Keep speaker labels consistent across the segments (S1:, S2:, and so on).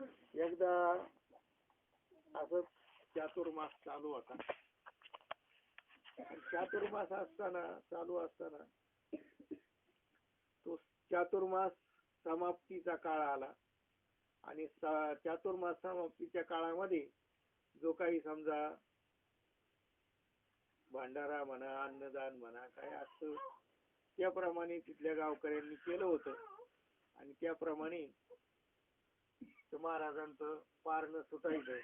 S1: एकदा असं चातुर्मास चालू होता. चातुर्मास असताना चालू असताना तो चातुर्मास समाप्तीचा काळ आला. आणि चातुर्मास समाप्तीच्या काळामध्ये जो काही समजा भांडारा म्हणा अन्नदान म्हणा काय असतं त्याप्रमाणे तिथल्या गावकऱ्यांनी केलं होतं. आणि त्याप्रमाणे ते महाराजांचं पारणं सुटायचं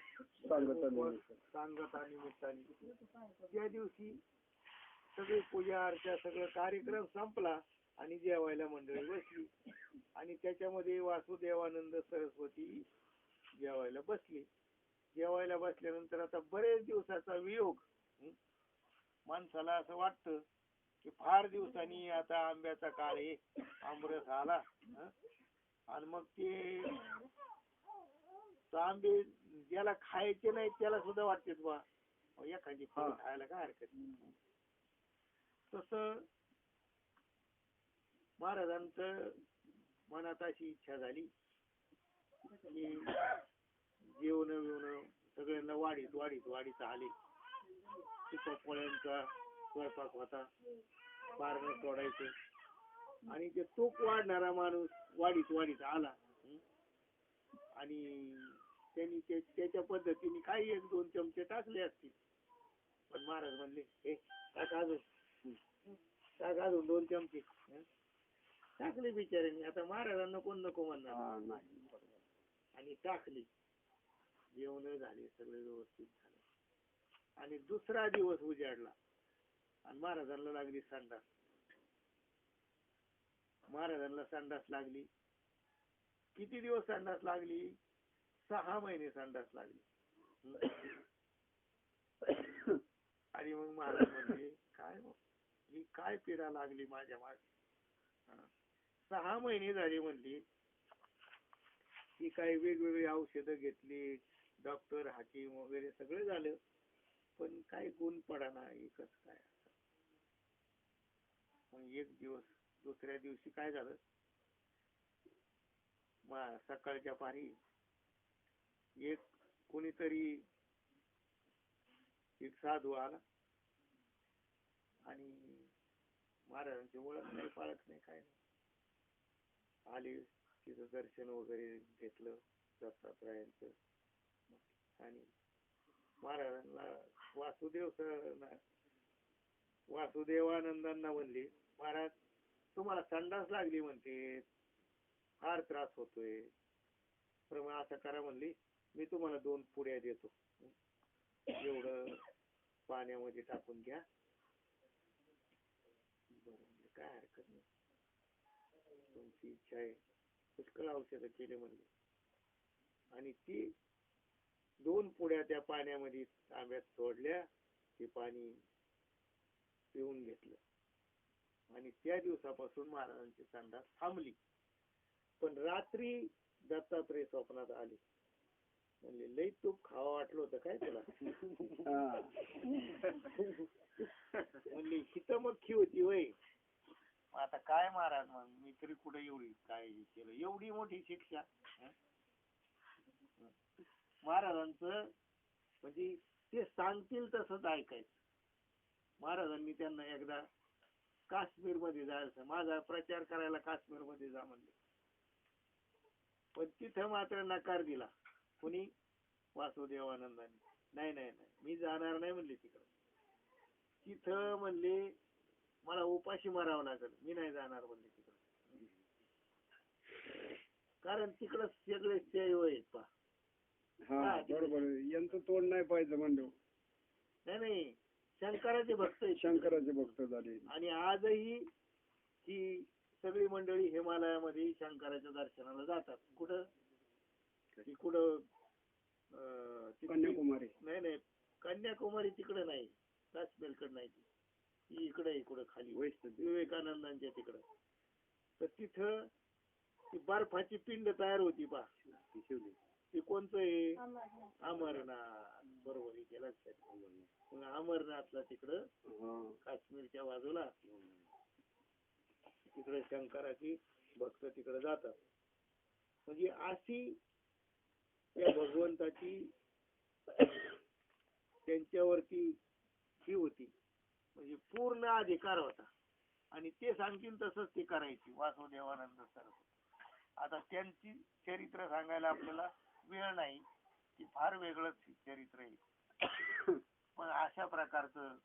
S2: सांगता
S1: सांगता निमित्ताने त्या दिवशी सगळी पूजा अर्चा सगळं कार्यक्रम संपला आणि जेवायला मंडळी बसली आणि त्याच्यामध्ये वासुदेवानंद सरस्वती जेवायला बसली जेवायला बसल्यानंतर आता बरेच दिवसाचा वियोग? माणसाला असं वाटतं की फार दिवसांनी आता आंब्याचा काळ आहे आमरस आला? आणि मग ते तो आंबे ज्याला खायचे नाही त्याला सुद्धा वाटतेच बा एखादी फळ. खायला काय हरकत नाही तस महाराजांचं मनात अशी इच्छा झाली की जेवण बिवणं सगळ्यांना वाढीत वाढीत वाढीत आले तिथं पोळ्यांचा स्वयंपाक होता पारणं तोडायचं आणि ते तूप वाढणारा माणूस वाढीत वाढीत आला? आणि त्यांनी त्याच्या पद्धतीने काही एक दोन चमचे टाकले असतील. पण महाराज म्हणले हे टाक अजून. टाक अजून दोन चमचे? टाकले बिचाऱ्यांनी. आता महाराजांना कोण नको म्हणणार? आणि टाकली. जेवण झाले सगळे व्यवस्थित झाले. आणि दुसरा दिवस उजाडला. आणि महाराजांना लागली संडास. महाराजांना संडास लागली. किती दिवस संडास लागली? सहा महिने संडास लागली. आणि मग महाराज म्हणजे काय ही काय पीडा लागली माझ्या मागे? सहा महिने झाले म्हणली. ती काही वेगवेगळी औषधं घेतली डॉक्टर हाकीम वगैरे सगळं झालं. पण काय गुण पडाना एकच काय? मग एक दिवस दुसऱ्या दिवशी काय झालं? सकाळच्या पारी एक कोणीतरी एक साधू आला. आणि महाराजांची ओळख नाही पाळत नाही काय नाही. आले तिथं दर्शन वगैरे घेतलं दत्तात्रयांचं. आणि महाराजांना वासुदेव सर वासुदेवानंदांना म्हणले महाराज तुम्हाला संडास लागली म्हणते. फार त्रास होतोय. तर मग असं करा म्हणली मी तुम्हाला दोन पुड्या देतो. एवढं पाण्यामध्ये टाकून घ्या. बरं म्हणजे काय हरकत नाही. तुमची इच्छा आहे. पुष्कळ औषधं केले म्हणजे आणि ती दोन पुड्या त्या पाण्यामध्ये तांब्यात सोडल्या ते पाणी पिऊन घेतलं. आणि त्या दिवसापासून महाराजांची संडास थांबली. पण रात्री दत्तात्रय स्वप्नात आले. म्हणले लई तूप खावा वाटलं होतं काय तुला? म्हणली हितमख्खी होती वय आता काय महाराज मग मी तरी कुठे एवढी काय केलं? एवढी मोठी शिक्षा. महाराजांचं म्हणजे ते सांगतील तसंच ऐकायचं. महाराजांनी त्यांना एकदा काश्मीरमध्ये जायचं. माझा प्रचार करायला काश्मीरमध्ये जा म्हणले. पण तिथं मात्र नकार दिला. कुणी? वासुदेवानंदाने. नाही नाही नाही. मी जाणार नाही म्हणले तिकडं. तिथं म्हणले मला उपाशी मारावं लागेल. मी नाही जाणार म्हणले तिकडं. कारण तिकडं सगळे शैव आहेत पा
S2: हा बरोबर. यांचं तोंड नाही पाहिजे म्हणजे
S1: नाही नाही. शंकराचे भक्त
S2: शंकराचे भक्त झाले.
S1: आणि आजही ही सगळी मंडळी हिमालयामध्ये शंकराच्या दर्शनाला जातात. कुठं? कुठं? अं, ती-
S2: कन्याकुमारी.
S1: नाही नाही. कन्याकुमारी तिकडे नाही. काश्मीरकडे नाही ती. ती इकडे इकडं खाली.
S2: वैष्णवी
S1: विवेकानंदांच्या तिकडं. तर तिथं ती बर्फाची पिंड तयार होती पा
S2: शिवली.
S1: ती कोणतं आहे अमरनाथ. बरोबर केलं लक्षात मग अमरनाथला तिकडं
S2: हा.
S1: काश्मीरच्या बाजूला तिकडे शंकराची भक्त तिकडे जातात. म्हणजे अशी त्या भगवंताची त्यांच्यावरती ही होती. म्हणजे पूर्ण अधिकार होता. आणि ते सांगतील तसंच ते करायची. वासुदेवानंद सर. आता त्यांची चरित्र सांगायला आपल्याला वेळ नाही. की फार वेगळंच चरित्र आहे. पण अशा प्रकारचं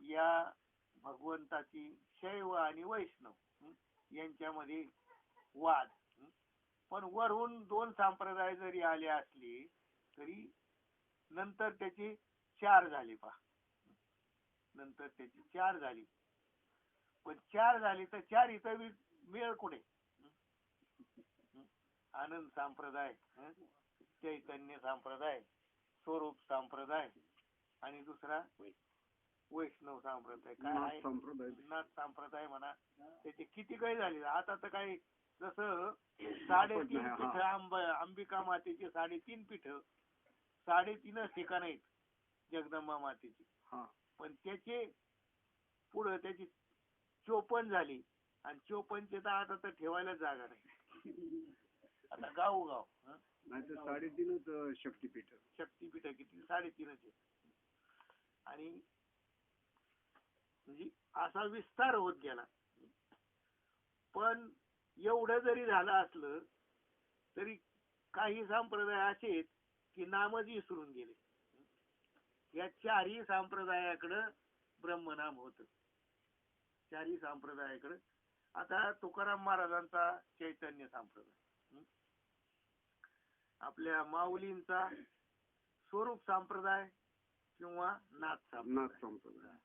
S1: या भगवंताची शैव आणि वैष्णव यांच्यामध्ये वाद पण वरून दोन संप्रदाय जरी आले असले तरी नंतर त्याचे चार झाले पा नंतर त्याची चार झाली. पण चार झाली तर चार इथं मेळ कुठे? आनंद संप्रदाय? चैतन्य संप्रदाय स्वरूप संप्रदाय आणि दुसरा वैष्णव संप्रदाय. काय आहे?
S2: संप्रदाय.
S1: नाथ संप्रदाय म्हणा. त्याचे किती काही झाले? आता तर काही जसं साडेतीन. पीठ आंब अंबिका मातेचे साडेतीन पीठ साडेतीनच ठिकाण आहेत जगदंबा मातेची. पण त्याचे पुढं त्याची चोपन झाली आणि चोपनचे तर आता तर ठेवायला जागा नाही. आता गाव गाव हं?
S2: नाही तर साडेतीनच शक्तिपीठ.
S1: शक्तीपीठ किती? साडेतीनच आणि म्हणजे असा विस्तार होत गेला. पण एवढं जरी झालं असलं तरी काही संप्रदाय असे आहेत की नामच विसरून गेले. या चारही संप्रदायाकडं ब्रह्मनाम होत. चारही संप्रदायाकडं. आता तुकाराम महाराजांचा चैतन्य संप्रदाय? आपल्या माऊलींचा स्वरूप संप्रदाय किंवा नाथ संप्रदाय.
S2: नाथ संप्रदाय.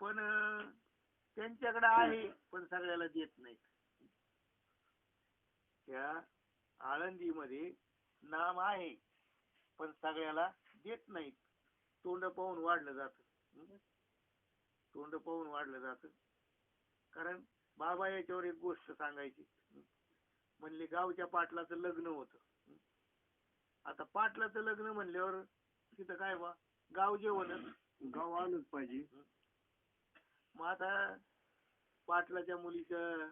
S1: पण त्यांच्याकडे आहे पण सगळ्याला देत नाहीत. त्या आळंदीमध्ये नाम आहे पण सगळ्याला देत नाहीत. तोंड पाहून वाढलं जात. तोंड पाहून वाढलं जात. कारण बाबा याच्यावर एक गोष्ट सांगायची. म्हणले गावच्या पाटलाचं लग्न होत. आता पाटलाचं लग्न म्हणल्यावर तिथं काय बा? गाव जेवण.
S2: गाव आलंच पाहिजे.
S1: मग आता पाटलाच्या मुलीचं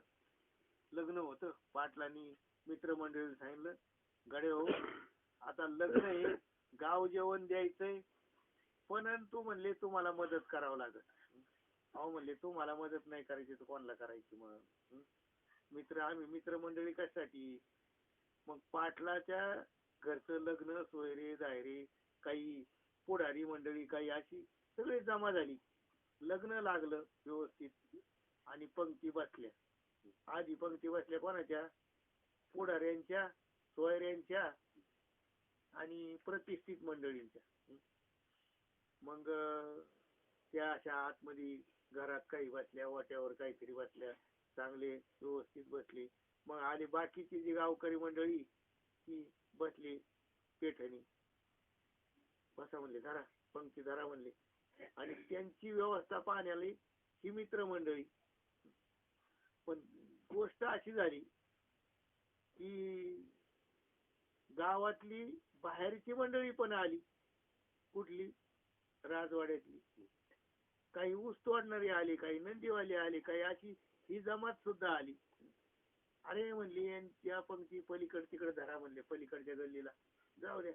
S1: लग्न होतं. पाटलांनी मित्रमंडळी सांगितलं गडे हो आता लग्न आहे गाव जेवण द्यायचंय पण अन तू म्हणले तुम्हाला मदत करावं लागत अहो म्हणले तुम्हाला मदत नाही करायची तर कोणाला करायची मग? मित्र आम्ही मित्रमंडळी कशासाठी? मग पाटलाच्या घरचं लग्न सोयरे दायरे काही पुढारी मंडळी काही अशी सगळी जमा झाली. लग्न लागलं व्यवस्थित आणि पंक्ती बसल्या. आधी पंक्ती बसल्या कोणाच्या? पुढाऱ्यांच्या सोयऱ्यांच्या आणि प्रतिष्ठित मंडळींच्या. मग त्या अशा आतमध्ये घरात काही बसल्या वाट्यावर काहीतरी बसल्या चांगले व्यवस्थित बसले. मग आली बाकीची जी गावकरी मंडळी ती बसली पेठणी. बसा म्हणले धरा पंक्ती धरा म्हणले. आणि त्यांची व्यवस्था पाहण्याला ही मित्र मंडळी पण गोष्ट अशी झाली की गावातली बाहेरची मंडळी पण आली. कुठली? राजवाड्यातली. काही ऊस तोडणारी आली काही नंदीवाली आली काही अशी ही जमात सुद्धा आली. अरे म्हणली यांच्या पंक्ती पलीकड तिकडे धरा म्हणले पलीकडच्या गल्लीला. जाऊ द्या.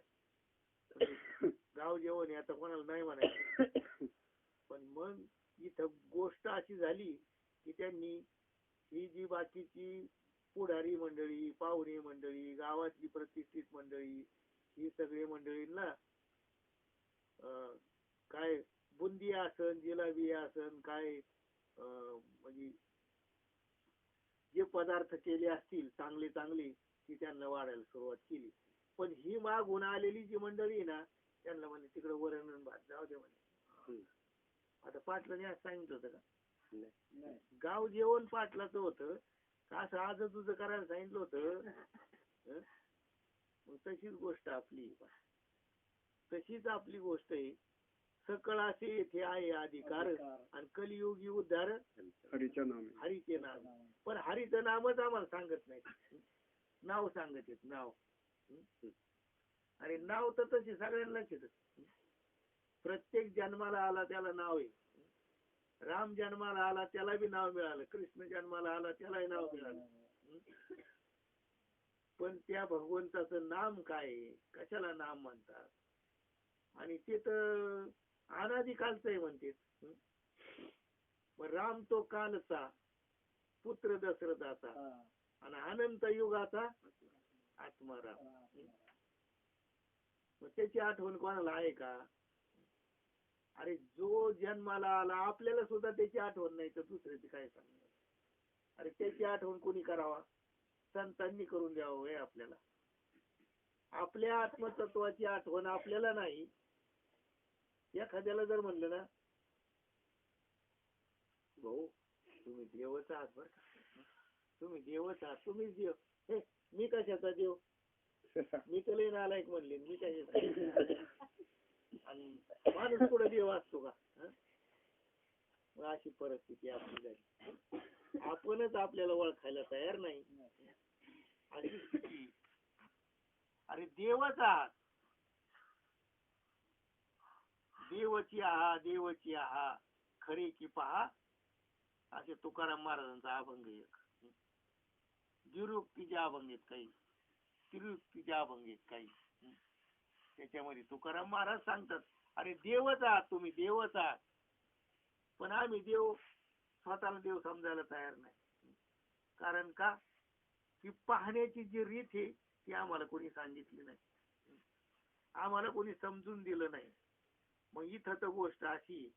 S1: गाव जेवण आहे आता कोणाला नाही म्हणायचं. पण मग इथं गोष्ट अशी झाली की त्यांनी ही जी बाकीची पुढारी मंडळी पाहुणे मंडळी गावातली प्रतिष्ठित मंडळी ही सगळी मंडळींना अं, काय बुंदी असन जिलाबी असन काय अं, म्हणजे जे पदार्थ केले असतील चांगले चांगले ती त्यांना वाढायला सुरुवात केली. पण ही मागून आलेली जी मंडळी आहे ना त्यांना म्हणे तिकडे वरण भात जाऊ दे म्हणे. आता पाटलाने आज सांगितलं होतं का? गाव जेवण पाटलाचं होतं. का असं आज तुझं करायला सांगितलं होतं? हं? तशीच गोष्ट आपली. तशीच आपली गोष्ट आहे. सकळ असे येथे आहे अधिकार आणि कलियुगी उद्धार
S2: हरीच्या नामे.
S1: हरीचे नाम. पण हरीचं नामच आम्हाला सांगत नाही नाव सांगत येत नाव? आणि नाव तर तशी सगळ्यांनाच येत प्रत्येक जन्माला आला त्याला नाव आहे. राम जन्माला आला त्याला बी नाव मिळालं. कृष्ण जन्माला आला त्यालाही नाव मिळालं? पण त्या भगवंताचं नाम काय कशाला नाम म्हणतात? आणि ते तर अनादिकालच आहे म्हणते राम तो कालचा पुत्र दशरथाचा आणि अनंत युगाचा आत्माराम. मग त्याची आठवण कोणाला आहे का? अरे जो जन्माला आला आपल्याला सुद्धा त्याची आठवण नाही तर दुसऱ्याची काय सांगणार? अरे त्याची आठवण कोणी करावा? संतांनी करून द्यावं होय आपल्याला. आपल्या आत्मतत्वाची आठवण आपल्याला नाही. एखाद्याला जर म्हणलं ना भाऊ तुम्ही देवच आहात बर का? तुम्ही देवच आहात तुम्हीच देव. हे मी कशाचा देव? मी तर लई नालायक म्हणले मी कशाचा आणि माणूस पुढे देव असतो का? अशी परिस्थिती आपली झाली. आपणच आपल्याला ओळखायला तयार नाही. अरे देवच आहात. देवची आहा देवची आहा. खरे की पहा. असे तुकाराम महाराजांचा अभंग एक. द्विरुक्तीचे अभंग आहेत काही. त्रियुक्तीचे अभंग आहेत काही. त्याच्यामध्ये तुकाराम महाराज सांगतात अरे देवच आहात तुम्ही देवच आहात. पण आम्ही देव स्वतःला देव समजायला तयार नाही. कारण का? की पाहण्याची जी रीत आहे ती आम्हाला कोणी सांगितली नाही. आम्हाला कोणी समजून दिलं नाही. मग इथं तर गोष्ट अशी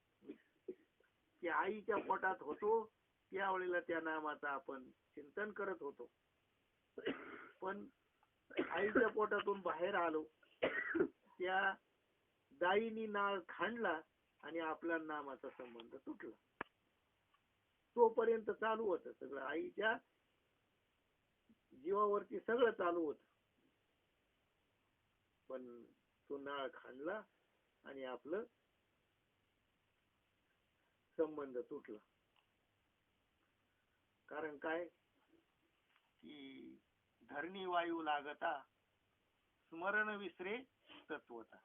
S1: की आईच्या पोटात होतो त्यावेळेला त्या नामाचा आपण चिंतन करत होतो. पण आईच्या पोटातून बाहेर आलो त्या दाईनी नाळ खांडला आणि आपला नामाचा संबंध तुटला. तोपर्यंत चालू होत सगळं. आईच्या जीवावरती सगळं चालू होत. पण तो नाळ खांडला आणि आपलं संबंध तुटला. कारण काय? की धरणी वायू लागता स्मरण विसरे तत्वता.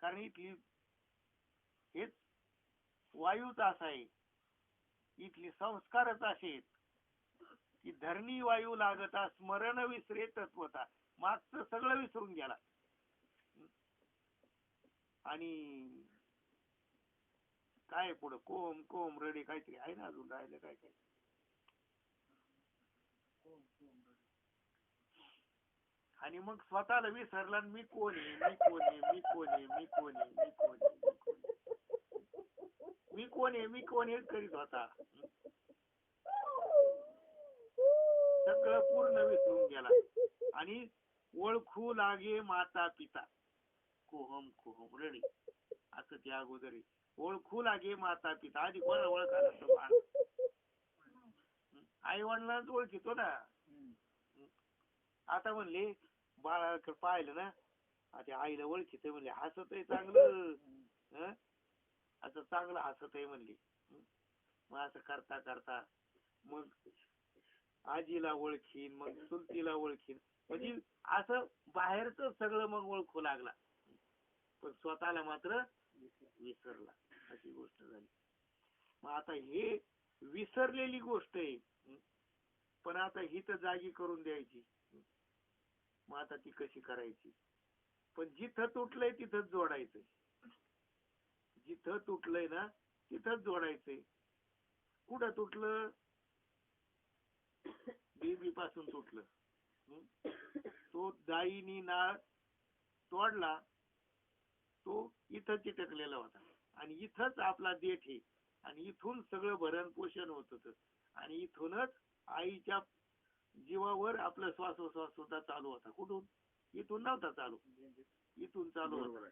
S1: कारण इथली हेच वायूच असा आहे. इथले संस्कारच असे आहेत. की धरणी वायू लागता स्मरण विसरे तत्वता. मागचं सगळं विसरून गेला. आणि काय पुढं? कोम कोम रडे काहीतरी आहे ना अजून राहिलं काय काय? आणि मग स्वतःला विसरला मी कोण आहे? मी कोण आहे? मी कोण आहे? मी कोण आहे? मी कोण आहे? मी कोण आहे? मी कोण आहे? करीत होता. सगळं पूर्ण विसरून गेला. आणि ओळखू लागे माता पिता. कोहम कोहम रडी. असं त्या अगोदर. ओळखू लागे माता पिता. आधी कोणा बाळ आई वडिलांच ओळखितो ना. आता म्हणले बाळाकडे पाहिलं ना आता आईला ओळखीत म्हणले हसत आहे चांगलं हं? असं चांगलं हसत आहे म्हणली? मग असं करता करता मग आजीला ओळखीन मग चुलतीला ओळखीन म्हणजे असं बाहेरच सगळं मग ओळखू लागला पण स्वतःला मात्र विसरला अशी गोष्ट झाली मग आता हे विसरलेली गोष्ट आहे? पण आता ही तर जागी करून द्यायची मग आता ती कशी करायची? पण जिथं तुटलंय तिथंच जोडायचंय. जिथं तुटलंय ना तिथंच जोडायचंय. कुठं तुटलं? बेबी पासून तुटलं. तो दाईनी नाळ तोडला तो इथं चिटकलेला होता. आणि इथंच आपला देठ आहे. आणि इथून सगळं भरण पोषण होत होत. आणि इथूनच आईच्या जीवावर आपला श्वासोश्वास सुद्धा चालू होता. कुठून? इथून नव्हता चालू. इथून चालू होता?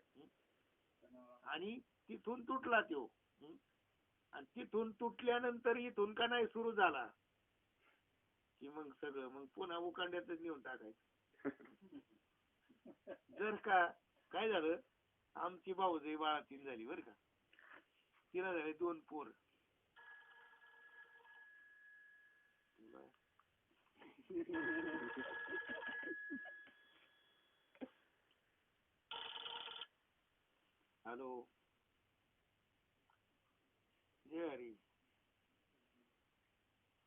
S1: आणि तिथून तुटला तो? आणि तिथून तुटल्यानंतर इथून का नाही सुरू झाला? की मग सगळं मग पुन्हा उकांड्यातच नेऊन टाकायचं. जर का काय झालं? आमची भाऊजाई बाळातीन झाली बर का. तिला झाले दोन पोर. हॅलो जय हरी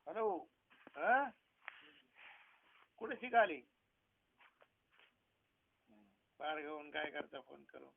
S1: हॅलो हा कुठे शिकाली? पार घेऊन काय करता फोन करून?